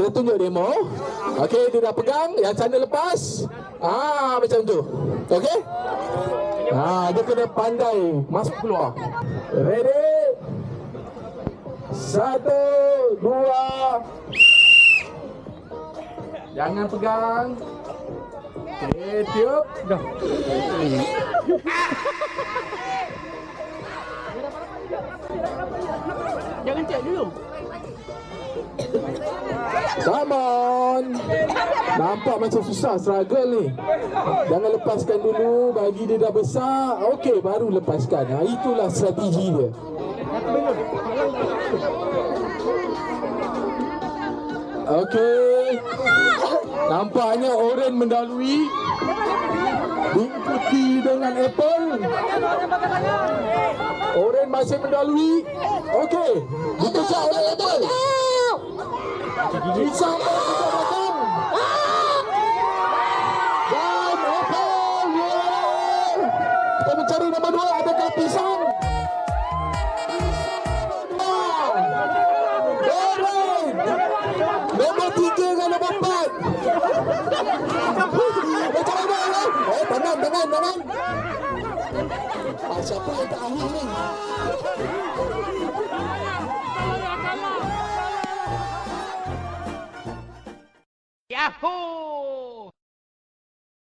Oh, okey dia dah pegang, yang sana lepas. Ah, macam tu. Okey? Ah, dia kena pandai masuk keluar. Ready? Satu, dua. Jangan pegang. Okey, tiup. Dah. Jangan cek dulu. Come on. Nampak macam susah struggle ni. Jangan lepaskan dulu bagi dia dah besar. Okey baru lepaskan. Ha, itulah strategi dia. Okey. Nampaknya Oren mendalui. Diikuti dengan Apple. Oren masih mendalui. Okey. Dikejar oleh Apple. Gigi sampai kita datang. Dan Apple. yeah. Kita mencari nombor dua. Adakah pisang? Oren. Nombor tiga dengan nombor empat. Macam mana? Oren? Eh, tangan, tangan, tangan. Ah, siapa yang terakhir ni? Yahoo!